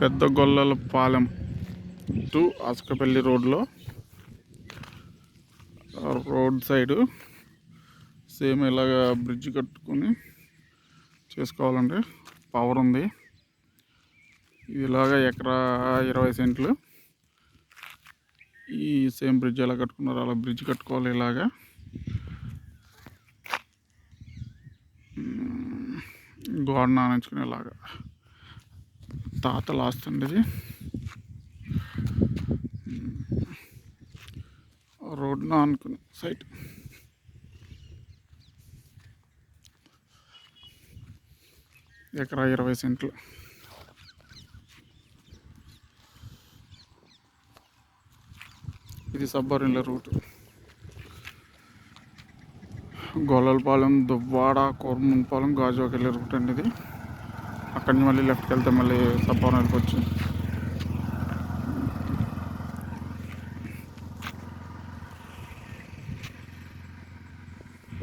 పెద్ద గొల్లల పాలెం టు అసకపల్లి రోడ్లో. Road side same ఇలాగ బ్రిడ్జ్ కట్టుకొని చేసుకోవాలండి పవర్ ఉంది. ఇలాగ ఎకరా ఇరవై సెంట్లు. ఈ సేమ్ బ్రిడ్జ్ ఎలా కట్టుకున్నారో అలా బ్రిడ్జ్ కట్టుకోవాలి ఇలాగా. గోడ నానించుకునేలాగా. తాత లాస్ట్ అండి ఇది. రోడ్ ఆనుకుని సైట్. ఎకరా ఇరవై సెంట్లు. ఇది సబ్బరిన్ల రూట్. గొల్లలపాలెం దువ్వాడ కోరమన్పాలెం గాజువాక వెళ్ళే రూట్ అండి ఇది. అక్కడి నుంచి మళ్ళీ లెఫ్ట్కి వెళ్తే మళ్ళీ సబ్బవరం వెళ్ళిపోవచ్చు